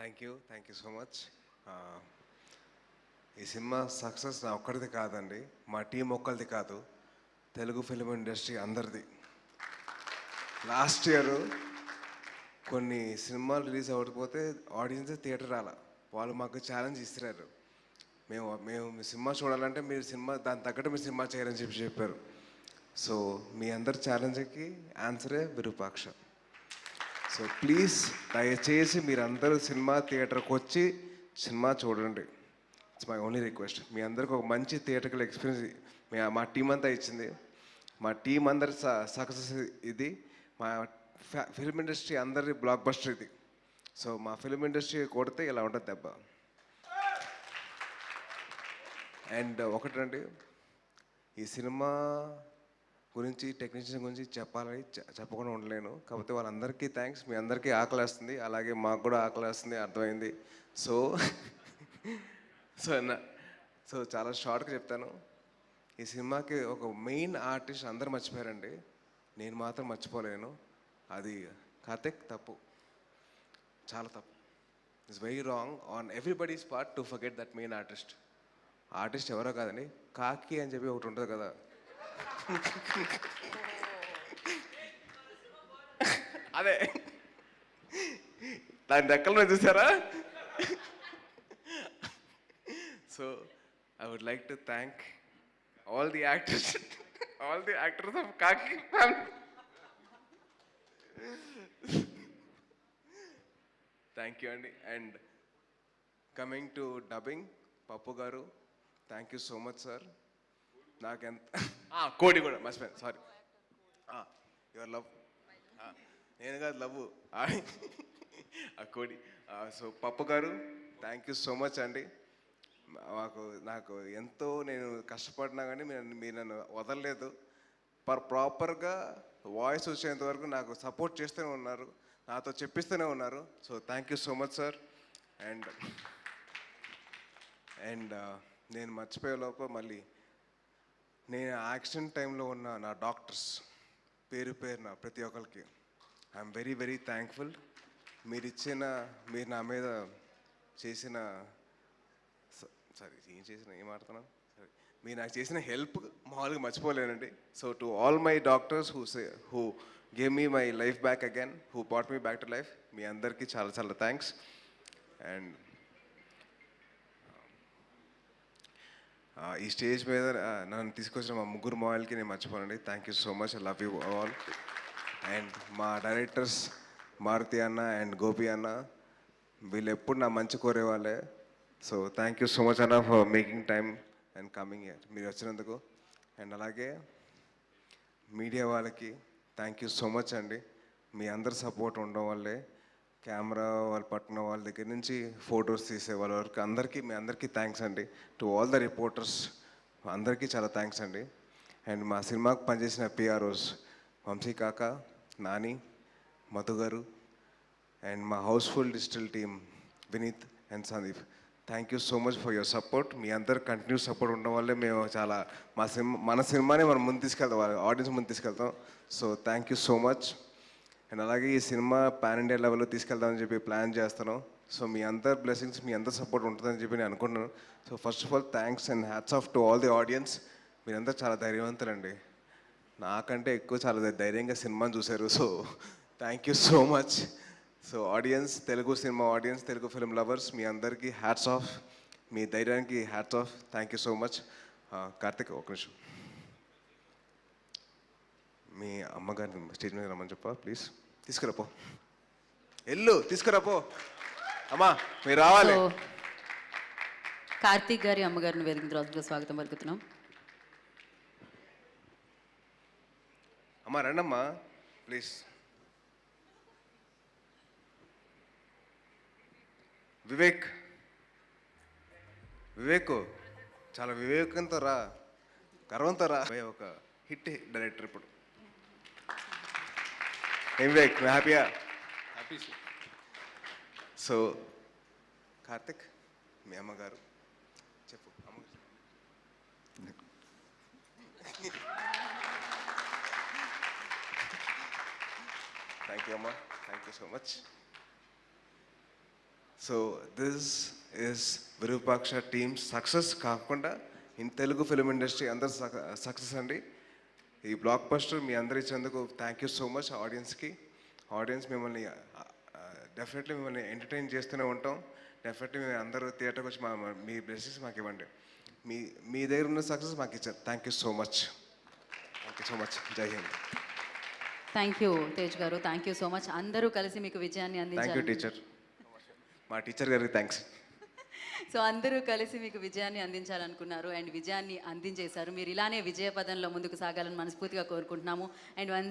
Thank you thank you so much ఈ cinema success నా ఒక్కడిది కాదండి మా టీం ఒక్కరిది కాదు తెలుగు ఫిలిం ఇండస్ట్రీ అందరిది. లాస్ట్ ఇయర్ కొన్ని సినిమాలు రిలీజ్ అవ్వకపోతే ఆడియన్స్ థియేటర్ రాల. వాళ్ళు మాకు ఛాలెంజ్ ఇస్తున్నారు మేము మేము మీ సినిమా చూడాలంటే మీరు సినిమా దాని తగ్గట్టు మీరు సినిమా చేయాలని చెప్పి చెప్పారు. సో మీ అందరి ఛాలెంజ్కి ఆన్సరే విరూపాక్ష. సో ప్లీజ్ దయచేసి మీరందరూ సినిమా థియేటర్కి వచ్చి సినిమా చూడండి. ఇట్స్ మై ఓన్లీ రిక్వెస్ట్ మీ అందరికి ఒక మంచి థియేటర్కల్ ఎక్స్పీరియన్స్ మీ మా టీం అంతా ఇచ్చింది. మా టీం అందరి సక్సెస్ ఇది. మా ఫిల్మ్ ఇండస్ట్రీ అందరి బ్లాక్ బస్టర్ ఇది. సో మా ఫిల్మ్ ఇండస్ట్రీ కొడితే ఇలా ఉంటుంది దెబ్బ. అండ్ ఒకటండి ఈ సినిమా గురించి టెక్నీషియన్ గురించి చెప్పాలని చెప్పకుండా ఉండలేను. కాకపోతే వాళ్ళందరికీ థ్యాంక్స్ మీ అందరికీ ఆకలేస్తుంది. అలాగే మాకు కూడా ఆకలేస్తుంది. అర్థమైంది. సో సో సో చాలా షార్ట్గా చెప్తాను. ఈ సినిమాకి ఒక మెయిన్ ఆర్టిస్ట్ అందరు మర్చిపోయారండి. నేను మాత్రం మర్చిపోలేను. అది కార్తిక్ తప్పు. చాలా తప్పు. It's very wrong on everybody's part to forget that main artist artist ఎవరో కాదండి. కాకి అని చెప్పి ఒకటి ఉంటుంది కదా. అదే. దాని రెక్కలను చూసారా? So I would like to thank all the actors all the actors of Kaki thank you అండి and coming to dubbing Pappu గారు thank you so much sir నాకెంత కోడి కూడా మర్చిపోయాను సారీ యువర్ లవ్ నేను కాదు లవ్ ఆ కోడి. సో పప్పు గారు థ్యాంక్ యూ సో మచ్ అండి. మాకు నాకు ఎంతో నేను కష్టపడినా కానీ మీరు మీరు నన్ను వదలలేదు. పర్ ప్రాపర్గా వాయిస్ వచ్చేంత వరకు నాకు సపోర్ట్ చేస్తూనే ఉన్నారు. నాతో చెప్పిస్తూనే ఉన్నారు. So thank you so much sir and and నేను మర్చిపోయే లోపల మళ్ళీ నేను యాక్సిడెంట్ టైంలో ఉన్న నా డాక్టర్స్ పేరు పేరున ప్రతి ఒక్కరికి ఐఎమ్ వెరీ వెరీ థ్యాంక్ఫుల్. మీరు ఇచ్చిన మీరు నా మీద చేసిన సారీ ఏం చేసిన ఏం ఆడుతున్నాను సరే మీరు నాకు చేసిన హెల్ప్ మామూలుగా మర్చిపోలేనండి. So to all my doctors who say who gave me my life back again who put me back to life మీ అందరికీ చాలా చాలా థ్యాంక్స్ అండ్ ఈ స్టేజ్ మీద నన్ను తీసుకొచ్చిన మా ముగ్గురు మాయల్కి నేను మర్చిపోనండి. Thank you so much love you all and మా డైరెక్టర్స్ మారుతి అన్న అండ్ గోపి అన్న వీళ్ళు ఎప్పుడు నా మంచి కోరేవాళ్ళే so thank you so much అన్న for making time and coming year మీరు వచ్చినందుకు. అండ్ అలాగే మీడియా వాళ్ళకి థ్యాంక్ యూ సో మచ్ అండి. మీ అందరి సపోర్ట్ ఉండడం వల్లే కెమెరా వాళ్ళు పట్టిన వాళ్ళ దగ్గర నుంచి ఫొటోస్ తీసే వాళ్ళ వరకు అందరికీ మీ అందరికీ థ్యాంక్స్ అండి. టు ఆల్ ద రిపోర్టర్స్ అందరికీ చాలా థ్యాంక్స్ అండి. అండ్ మా సినిమాకు పనిచేసిన పిఆర్ఓస్ వంశీ కాక నాని మధు గారు అండ్ మా Housefull Digital team Vineeth and Sandeep. Thank you so much for your support మీ అందరు కంటిన్యూ సపోర్ట్ ఉండడం వల్లే మేము చాలా మా సినిమా మన సినిమానే మనం ముందు తీసుకెళ్తాం ఆడియన్స్ ముందు తీసుకెళ్తాం. So thank you so much and అలాగే ఈ సినిమా పాన్ ఇండియా లెవెల్లో తీసుకెళ్దామని చెప్పి ప్లాన్ చేస్తాను సో మీ అందరి బ్లెస్సింగ్స్ మీ అందరి సపోర్ట్ ఉంటుందని చెప్పి నేను అనుకుంటున్నాను. So first of all thanks and hats off to all the audience మీరంతా చాలా ధైర్యవంతులండి. నాకంటే ఎక్కువ చాలా ధైర్యంగా సినిమాని చూశారు. So thank you so much so audience Telugu cinema audience Telugu film lovers మీ అందరికీ హ్యాట్స్ ఆఫ్ మీ ధైర్యానికి hats off thank you so much Karthik ఒక నిమిషం. మీ అమ్మగారిని స్టేజ్ మీద రమ్మని చెప్పా ప్లీజ్ తీసుకురాపో. ఎల్లు తీసుకురాపో. అమ్మా మీరు రావాలి. కార్తీక్ గారి అమ్మగారిని వేదిక రోజుగా స్వాగతం పలుకుతున్నాం. అమ్మా రండమ్మా ప్లీజ్. వివేక్. వివేక్ చాలా వివేకంతో రా. గర్వంతో రా. ఒక హిట్ డైరెక్టర్ ఇప్పుడు. నువ్వు హ్యాపీయా? హ్యాపీ సో కార్తిక్ మీ అమ్మగారు. చెప్పు థ్యాంక్ యూ అమ్మా. Thank you so much so this is Virupaksha team success కాకుండా ఇన్ తెలుగు ఫిలిం ఇండస్ట్రీ అందరు సక్సెస్ అండి. ఈ బ్లాక్ బస్టర్ మీ అందరు ఇచ్చేందుకు థ్యాంక్ యూ సో మచ్ ఆడియన్స్కి ఆడియన్స్ మిమ్మల్ని డెఫినెట్లీ మిమ్మల్ని ఎంటర్టైన్ చేస్తూనే ఉంటాం. డెఫినెట్లీ మేము అందరూ థియేటర్కి వచ్చి మా మా- బ్లెస్సింగ్స్ మాకు ఇవ్వండి. మీ మీ దగ్గర ఉన్న సక్సెస్ మాకు ఇచ్చారు. Thank you so much thank you so much జై హింద్ థ్యాంక్ యూ తేజ్ గారు థ్యాంక్ యూ సో మచ్ అందరూ కలిసి మీకు విజయాన్ని థ్యాంక్ యూ అందించారు టీచర్ మా టీచర్ గారికి థ్యాంక్స్ సో అందరూ కలిసి మీకు విజయాన్ని అందించాలనుకున్నారు అండ్ విజయాన్ని అందించేశారు. మీరు ఇలానే విజయ పదంలో ముందుకు సాగాలని మనస్ఫూర్తిగా కోరుకుంటున్నాము. And once